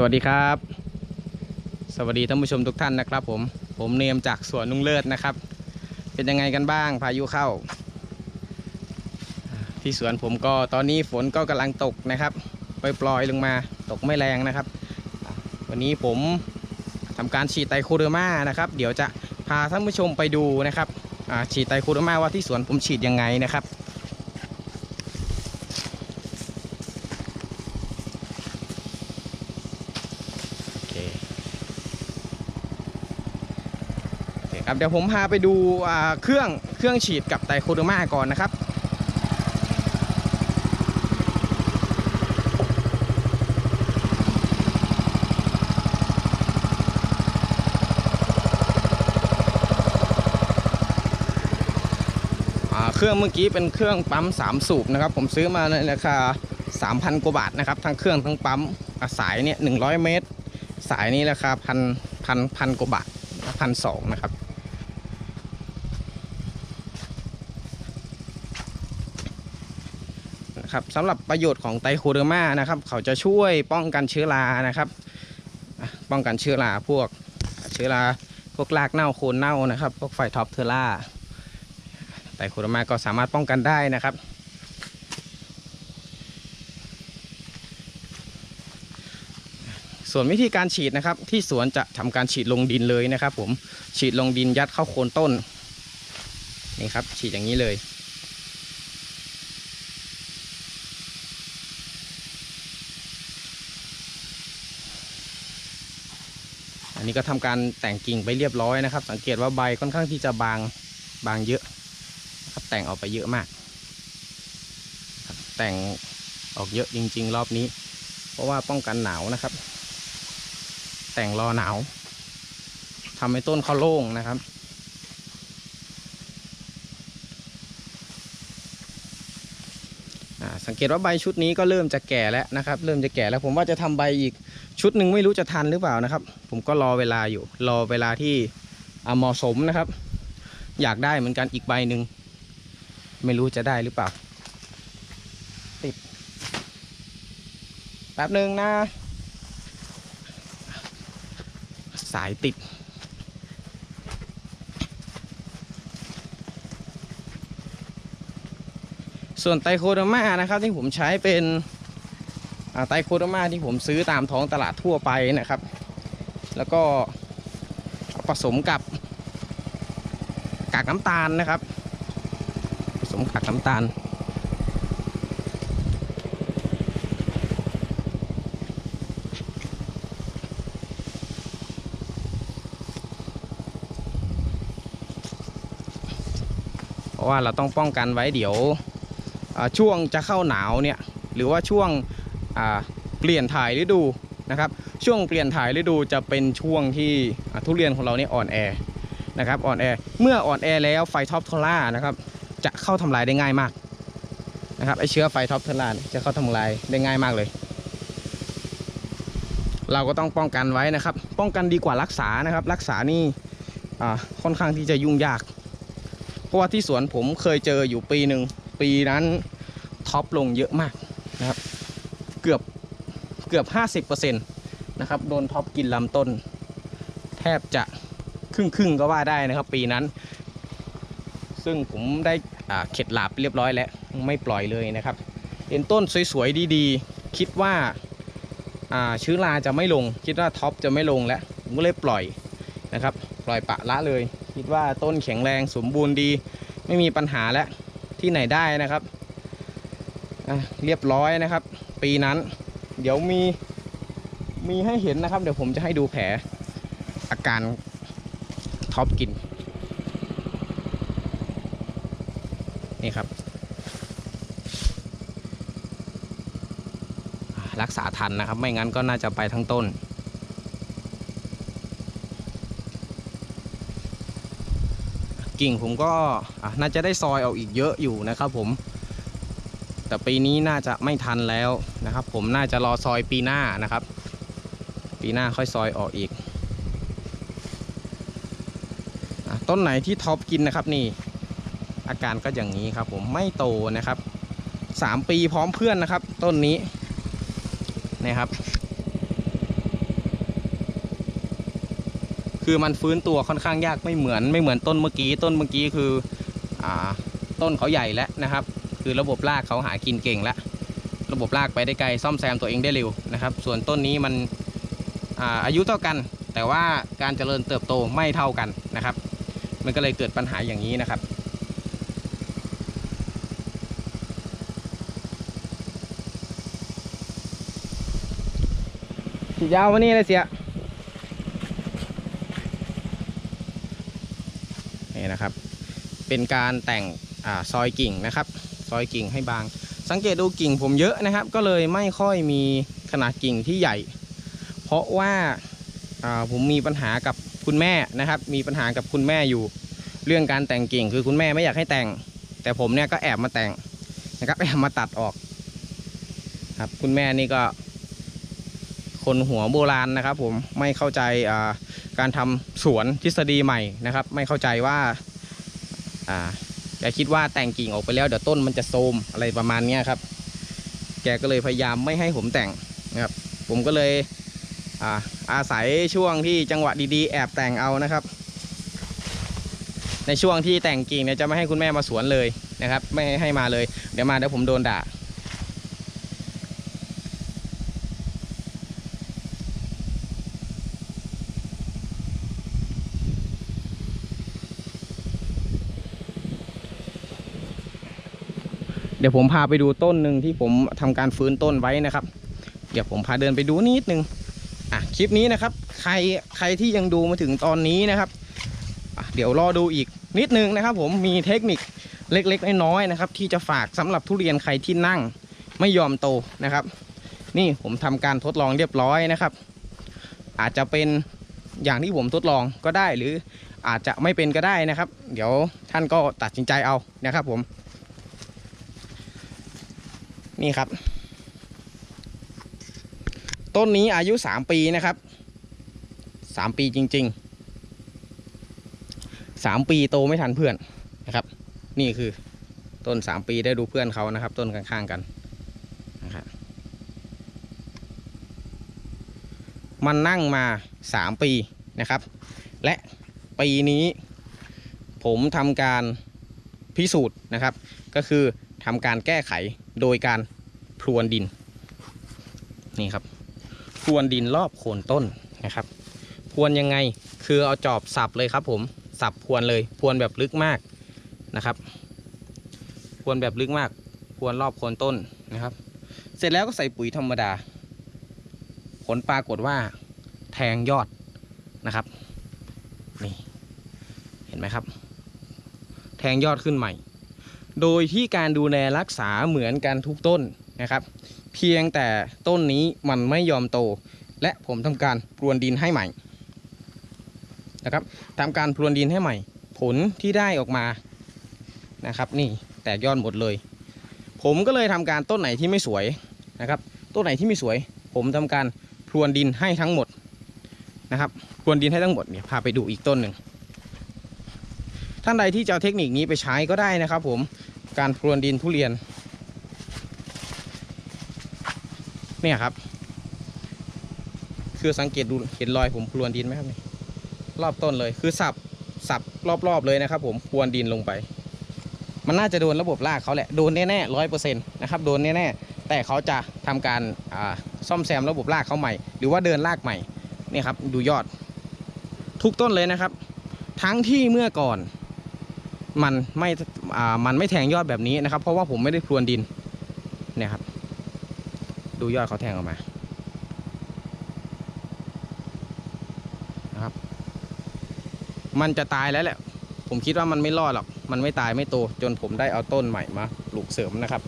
สวัสดีครับ สวัสดีท่านผู้ชมทุกท่านนะครับ ผมผมเนียมจากสวนนุ่งเลิศนะครับ เป็นยังไงกันบ้าง พายุเข้า ที่สวนผมก็ตอนนี้ฝนก็กำลังตกนะครับปล่อยๆลงมาตกไม่แรงนะครับ วันนี้ผมทำการฉีดไตรโคเรมานะครับ เดี๋ยวจะพาท่านผู้ชมไปดูนะครับฉีดไตรโคเรมาว่าที่สวนผมฉีดยังไงนะครับ โอเคโอเครับเดี๋ยวผมพาไปดูเครื่องเครื่องฉีดกับไตโคเดอร์มาก่อนนะครับเครื่องเมื่อกี้เป็นเครื่องปั๊ม 3 สูบนะครับ ผมซื้อมาในราคา 3,000 กว่าบาทนะครับ ทั้งเครื่องทั้งปั๊มสายเนี่ย100 เมตร สายนี้ราคาพันพันพันกว่าบาทพันสองนะครับ นะครับสำหรับประโยชน์ของไตโคเดอร์มานะครับเขาจะช่วยป้องกันเชื้อรานะครับป้องกันเชื้อราพวกเชื้อราพวกรากเน่าโคนเน่านะครับ พวกไฟท็อปเทอร่าไตโคโดอร์มาก็สามารถป้องกันได้นะครับส่วนวิธีการฉีดนะครับ ที่สวนจะทำการฉีดลงดินเลยนะครับ ผมฉีดลงดินยัดเข้าโคนต้นนี่ครับ ฉีดอย่างนี้เลย นี้ก็ทำการแต่งกิ่งไปเรียบร้อยนะครับ สังเกตว่าใบค่อนข้างที่จะบางบางเยอะนะครับแต่งออกไปเยอะมาก แต่งออกเยอะจริง ๆ รอบนี้ เพราะว่าป้องกันหนาวนะครับ แต่งรอหนาวทำให้ต้นเขาโล่งนะครับสังเกตว่าใบชุดนี้ก็เริ่มจะแก่แล้วนะครับ เริ่มจะแก่แล้วผมว่าจะทำใบอีก ชุดหนึ่งไม่รู้จะทันหรือเปล่านะครับ ผมก็รอเวลาอยู่ รอเวลาที่เหมาะสมนะครับ อยากได้เหมือนกันอีกใบหนึ่งไม่รู้จะได้หรือเปล่า ติดแป๊บหนึ่งนะ สายติดส่วนไตรโคโดมานะครับที่ผมใช้เป็น ไตรโคโดมาที่ผมซื้อตามท้องตลาดทั่วไปนะครับ แล้วก็ผสมกับกากน้ำตาลนะครับ ผสมกากน้ำตาลเพราะว่าเราต้องป้องกันไว้เดี๋ยวช่วงจะเข้าหนาวเนี่ยหรือว่าช่วง เปลี่ยนถ่ายฤดูนะครับช่วงเปลี่ยนถ่ายฤดูจะเป็นช่วงที่ทุเรียนของเราเนี่ยอ่อนแอนะครับอ่อนแอเมื่ออ่อนแอแล้วไฟท็อปโทล่านะครับจะเข้าทำลายได้ง่ายมากนะครับไอเชื้อไฟท็อปทอร่าจะเข้าทำลายได้ง่ายมากเลย เราก็ต้องป้องกันไว้นะครับ ป้องกันดีกว่ารักษานะครับ รักษานี่ค่อนข้างที่จะยุ่งยาก เพราะว่าที่สวนผมเคยเจออยู่ปีหนึ่งปีนั้นท็อปลงเยอะมากนะครับ เกือบเกือบ 50%นะครับโดนท็อปกินลำต้น แทบจะครึ่งครึ่งๆก็ว่าได้นะครับ ปีนั้น ซึ่งผมได้เข็ดหลาบเรียบร้อยแล้วไม่ปล่อยเลยนะครับเห็นต้นสวยๆดีๆ คิดว่าชื้อราจะไม่ลง คิดว่าท็อปจะไม่ลงแล้วผมก็เลยปล่อยนะครับ ปล่อยปะละเลย คิดว่าต้นแข็งแรงสมบูรณ์ดี ไม่มีปัญหาแล้วที่ไหนได้นะครับ อะเรียบร้อยนะครับ ปีนั้น เดี๋ยวมีมีให้เห็นนะครับ เดี๋ยวผมจะให้ดูแผลอาการท็อปกิน นี่ครับ รักษาทันนะครับ ไม่งั้นก็น่าจะไปทั้งต้นกิ่งผมก็น่าจะได้ซอยออกอีกเยอะอยู่นะครับผม แต่ปีนี้น่าจะไม่ทันแล้วนะครับ ผมน่าจะรอซอยปีหน้านะครับ ปีหน้าค่อยซอยออกอีกอต้นไหนที่ท็อปกินนะครับนี่ อาการก็อย่างนี้ครับ ผมไม่โตนะครับสามปีพร้อมเพื่อนนะครับ ต้นนี้นะครับ คือมันฟื้นตัวค่อนข้างยากไม่เหมือนไม่เหมือนต้นเมื่อกี้ ต้นเมื่อกี้คืออต้นเขาใหญ่แล้วนะครับ คือระบบรากเขาหากินเก่งแล้วระบบรากไปได้ไกลซ่อมแซมตัวเองได้เร็วนะครับ ส่วนต้นนี้มันอาอายุเท่ากัน แต่ว่าการเจริญเติบโตไม่เท่ากันนะครับ มันก็เลยเกิดปัญหาอย่างนี้นะครับฉีดยาววันนี้เลยเสียนี่นะครับ เป็นการแต่งอซอยกิ่งนะครับ ซอยกิ่งให้บาง สังเกตดูกิ่งผมเยอะนะครับ ก็เลยไม่ค่อยมีขนาดกิ่งที่ใหญ่ เพราะว่าาผมมีปัญหากับคุณแม่นะครับ มีปัญหากับคุณแม่อยู่ เรื่องการแต่งกิ่งคือคุณแม่ไม่อยากให้แต่ง แต่ผมเนี่ยก็แอบมาแต่งนะครับแอบมาตัดออกครับคุณแม่นี่ก็คนหัวโบราณนะครับ ผมไม่เข้าใจาการทำสวนทฤษฎีใหม่นะครับ ไม่เข้าใจว่าอ่า แกคิดว่าแต่งกิ่งออกไปแล้วเดี๋ยวต้นมันจะโทมอะไรประมาณนี้ครับ แกก็เลยพยายามไม่ให้ผมแต่งนะครับ ผมก็เลยอาอาศัยช่วงที่จังหวะดีๆ แอบแต่งเอานะครับ ในช่วงที่แต่งกิ่งเนี่ยจะไม่ให้คุณแม่มาสวนเลยนะครับ ไม่ให้มาเลย เดี๋ยวมาเดี๋ยวผมโดนด่า เดี๋ยวผมพาไปดูต้นหนึ่งที่ผมทำการฟื้นต้นไว้นะครับ เดี๋ยวผมพาเดินไปดูนิดนึงอะคลิปนี้นะครับ ใครใครที่ยังดูมาถึงตอนนี้นะครับเดี๋ยวรอดูอีกนิดนึงนะครับ ผมมีเทคนิคเล็กๆน้อยๆนะครับ ที่จะฝากสำหรับทุเรียนใครที่นั่งไม่ยอมโตนะครับ นี่ผมทำการทดลองเรียบร้อยนะครับ อาจจะเป็นอย่างที่ผมทดลองก็ได้หรืออาจจะไม่เป็นก็ได้นะครับ เดี๋ยวท่านก็ตัดสินใจเอานะครับผม นี่ครับ ต้นนี้อายุ3ปีนะครับ3ปีจริงๆ3ปีโตไม่ทันเพื่อนนะครับ นี่คือต้น3ปีได้ดูเพื่อนเขานะครับ ต้นข้างๆกันนะครับมันนั่งมา3ปีนะครับ และปีนี้ผมทำการพิสูจน์นะครับ ก็คือทำการแก้ไข โดยการพรวนดินนี่ครับพรวนดินรอบโคนต้นนะครับ พรวนยังไงคือเอาจอบสับเลยครับ ผมสับพรวนเลยพรวนแบบลึกมากนะครับพรวนแบบลึกมากพรวนรอบโคนต้นนะครับ เสร็จแล้วก็ใส่ปุ๋ยธรรมดา ผลปรากฏว่าแทงยอดนะครับนี่เห็นไหมครับ แทงยอดขึ้นใหม่ โดยที่การดูแลรักษาเหมือนกันทุกต้นนะครับ เพียงแต่ต้นนี้มันไม่ยอมโต และผมทำการพรวนดินให้ใหม่นะครับทำการพรวนดินให้ใหม่ ผลที่ได้ออกมานะครับนี่แตกยอดหมดเลย ผมก็เลยทำการต้นไหนที่ไม่สวยนะครับต้นไหนที่ไม่สวย ผมทำการพรวนดินให้ทั้งหมดนะครับพรวนดินให้ทั้งหมดเนี่ยพาไปดูอีกต้นหนึ่งท่านใดที่จะเอาเทคนิคนี้ไปใช้ก็ได้นะครับผม การพรวนดินทุเรียน เนี่ยครับ คือสังเกตดูเห็นรอยผมพรวนดินไหมครับนี่รอบต้นเลยคือสับสับรอบๆเลยนะครับ ผมพรวนดินลงไป มันน่าจะโดนระบบรากเขาแหละโดนแน่ๆร้อยเปอร์เซ็นต์นะครับโดนแน่ๆแต่เขาจะทำการซ่อมแซมระบบรากเขาใหม่ หรือว่าเดินรากใหม่นี่ครับดูยอด ทุกต้นเลยนะครับ ทั้งที่เมื่อก่อนมันไม่ มันไม่แทงยอดแบบนี้นะครับ เพราะว่าผมไม่ได้พรวนดินเนี่ยครับ ดูยอดเขาแทงออกมานะครับ มันจะตายแล้วแหละ ผมคิดว่ามันไม่รอดหรอก มันไม่ตายไม่โต จนผมได้เอาต้นใหม่มาปลูกเสริมนะครับ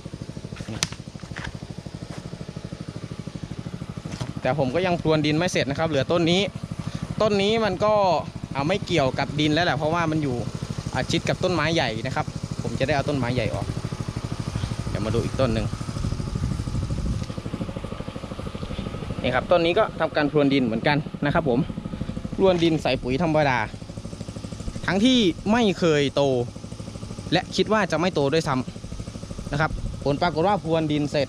แต่ผมก็ยังพรวนดินไม่เสร็จนะครับ เหลือต้นนี้ ต้นนี้มันก็เอาไม่เกี่ยวกับดินแล้วแหละเพราะว่ามันอยู่อาชิดกับต้นไม้ใหญ่นะครับ จะได้เอาต้นไม้ใหญ่ออก เดี๋ยวมาดูอีกต้นหนึ่งนี่ครับต้นนี้ก็ทำการพรวนดินเหมือนกันนะครับ ผมพรวนดินใส่ปุ๋ยธรรมดา ทั้งที่ไม่เคยโต และคิดว่าจะไม่โตด้วยซ้ำนะครับ ผลปรากฏว่าพรวนดินเสร็จ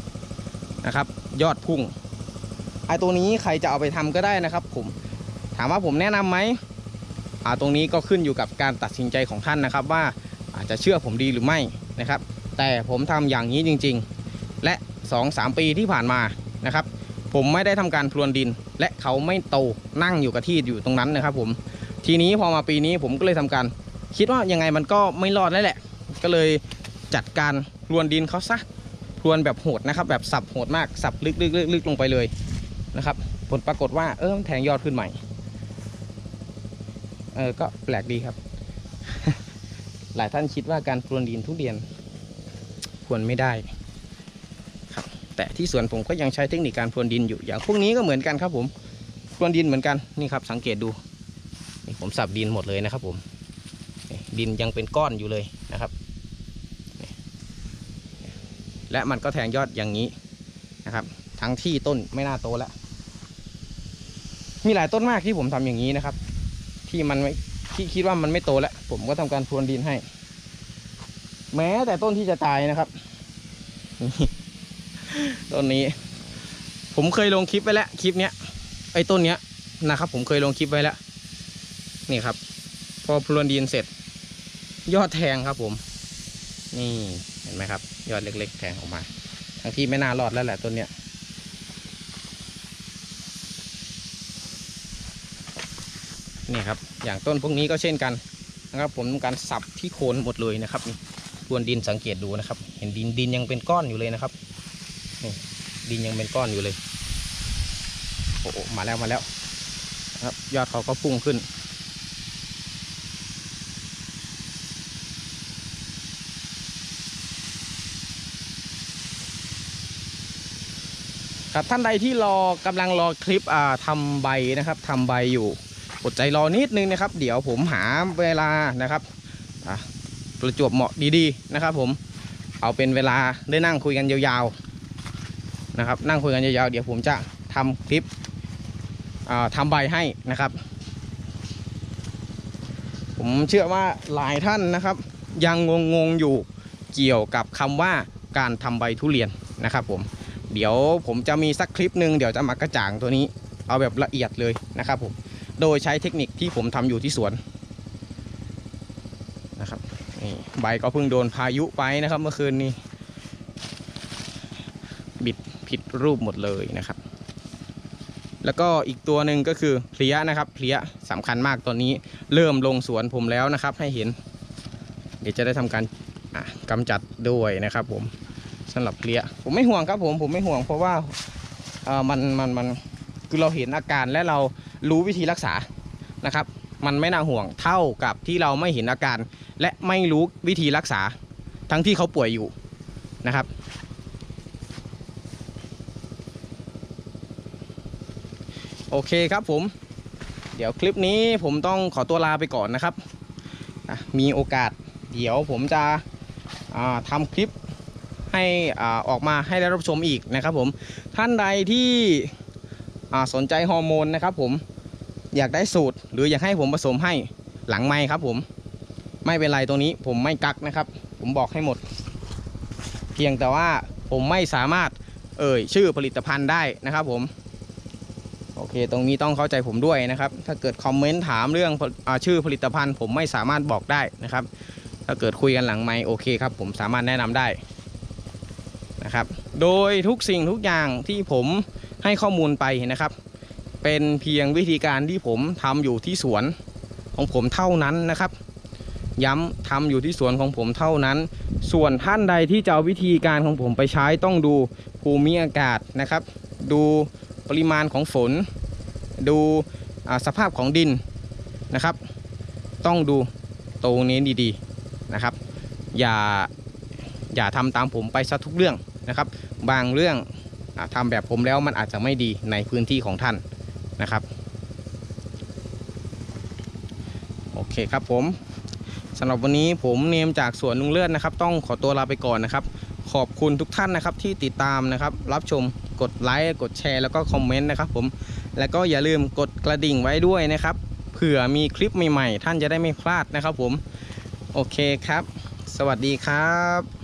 นะครับ ยอดพุ่งไอ้ตัวนี้ใครจะเอาไปทำก็ได้นะครับ ผมถามว่าผมแนะนำไหมอ่าตรงนี้ก็ขึ้นอยู่กับการตัดสินใจของท่านนะครับว่า จะเชื่อผมดีหรือไม่นะครับ แต่ผมทำอย่างนี้จริง ๆ และ 2-3 ปีที่ผ่านมานะครับ ผมไม่ได้ทำการพรวนดิน และเขาไม่โตนั่งอยู่กับที่อยู่ตรงนั้นนะครับ ผมทีนี้พอมาปีนี้ผมก็เลยทำการ คิดว่ายังไงมันก็ไม่รอดแล้วแหละ ก็เลยจัดการพรวนดินเขาซะพรวนแบบโหดนะครับ แบบสับโหดมากสับลึกๆๆๆลงไปเลยนะครับ ผลปรากฏว่าเออมันแทงยอดขึ้นใหม่เออก็แปลกดีครับ หลายท่านคิดว่าการพรวนดินทุเรียนพรวนไม่ได้ครับ แต่ที่สวนผมก็ยังใช้เทคนิคการพรวนดินอยู่อย่างพวกนี้ก็เหมือนกันครับผมพรวนดินเหมือนกันนี่ครับ สังเกตดูนี่ผมสับดินหมดเลยนะครับผมดินยังเป็นก้อนอยู่เลยนะครับ และมันก็แทงยอดอย่างนี้นะครับ ทั้งที่ต้นไม่น่าโตแล้วมีหลายต้นมากที่ผมทำอย่างนี้นะครับ ที่มันไม่ที่คิดว่ามันไม่โตแล้ว ผมก็ทำการพรวนดินให้ แม้แต่ต้นที่จะตายนะครับต้นนี้ ผมเคยลงคลิปไปแล้วคลิปเนี้ยไอ้ต้นเนี้ยนะครับ ผมเคยลงคลิปไว้แล้วนี่ครับ พอพรวนดินเสร็จ ยอดแทงครับ ผม นี่เห็นไหมครับ ยอดเล็ก ๆ แทงออกมาทั้งที่ไม่น่ารอดแล้วแหละต้นเนี้ยนี่ครับ อย่างต้นพวกนี้ก็เช่นกัน นะครับผมทำการสับที่โคนหมดเลยนะครับนี่พรวนดินสังเกตดูนะครับ เห็นดินดินยังเป็นก้อนอยู่เลยนะครับนี่ดินยังเป็นก้อนอยู่เลยโอ้มาแล้วมาแล้วนะครับยอดเขาก็พุ่งขึ้น ครับท่านใดที่รอกำลังรอคลิปอ่าทำใบนะครับทำใบอยู่ อดใจรอนิดนึงนะครับ เดี๋ยวผมหาเวลานะครับประจวบเหมาะดีๆนะครับ ผมเอาเป็นเวลาได้นั่งคุยกันยาวๆนะครับ นั่งคุยกันยาวๆเดี๋ยวผมจะทำคลิปอ่าทำใบให้นะครับ ผมเชื่อว่าหลายท่านนะครับ ยังงงๆอยู่เกี่ยวกับคำว่าการทำใบทุเรียนนะครับ ผมเดี๋ยวผมจะมีสักคลิปหนึ่งเดี๋ยวจะมากระจ่างตัวนี้ เอาแบบละเอียดเลยนะครับผม โดยใช้เทคนิคที่ผมทำอยู่ที่สวนนะครับนี่ใบก็เพิ่งโดนพายุไปนะครับเมื่อคืนนี้ บิดผิดรูปหมดเลยนะครับ แล้วก็อีกตัวหนึ่งก็คือเพลียนะครับเพลียสำคัญมากตอนนี้เริ่มลงสวนผมแล้วนะครับ ให้เห็น เดี๋ยวจะได้ทำการกำจัดด้วยนะครับ ผมสำหรับเพลี้ยผมไม่ห่วงครับผมผมไม่ห่วงเพราะว่ามันมันมันคือเราเห็นอาการและเรา รู้วิธีรักษานะครับ มันไม่น่าห่วงเท่ากับที่เราไม่เห็นอาการ และไม่รู้วิธีรักษาทั้งที่เขาป่วยอยู่นะครับ โอเคครับผม เดี๋ยวคลิปนี้ผมต้องขอตัวลาไปก่อนนะครับ มีโอกาสเดี๋ยวผมจะทำคลิปให้ออกมาให้ได้รับชมอีกนะครับผมท่านใดที่ สนใจฮอร์โมนนะครับผมอยากได้สูตร หรืออยากให้ผมผสมให้หลังไม้ครับผมไม่เป็นไรตรงนี้ผมไม่กักนะครับ ผมบอกให้หมด เพียงแต่ว่าผมไม่สามารถเอ่ยชื่อผลิตภัณฑ์ได้นะครับผมโอเค ตรงนี้ต้องเข้าใจผมด้วยนะครับ ถ้าเกิดคอมเมนต์ถามเรื่องอชื่อผลิตภัณฑ์ ผมไม่สามารถบอกได้นะครับ ถ้าเกิดคุยกันหลังไมค์โอเคครับ ผมสามารถแนะนำได้นะครับ โดยทุกสิ่งทุกอย่างที่ผม ให้ข้อมูลไปนะครับ เป็นเพียงวิธีการที่ผมทำอยู่ที่สวนของผมเท่านั้นนะครับ ย้ำทำอยู่ที่สวนของผมเท่านั้น ส่วนท่านใดที่จะเอาวิธีการของผมไปใช้ต้องดูภูมิอากาศนะครับ ดูปริมาณของฝน ดูสภาพของดินนะครับ ต้องดูตรงนี้ดีๆนะครับ อย่าอย่าทำตามผมไปซะทุกเรื่องนะครับ บางเรื่อง อาทำแบบผมแล้วมันอาจจะไม่ดีในพื้นที่ของท่านนะครับโอเคครับผมสำหรับวันนี้ผมเนมจากสวนลุงเลือดนะครับ ต้องขอตัวลาไปก่อนนะครับ ขอบคุณทุกท่านนะครับที่ติดตามนะครับ รับชมกดไลค์กดแชร์แล้วก็คอมเมนต์นะครับ ผมแล้วก็อย่าลืมกดกระดิ่งไว้ด้วยนะครับเผื่อมีคลิปใหม่ๆ ท่านจะได้ไม่พลาดนะครับ ผมโอเคครับ สวัสดีครับ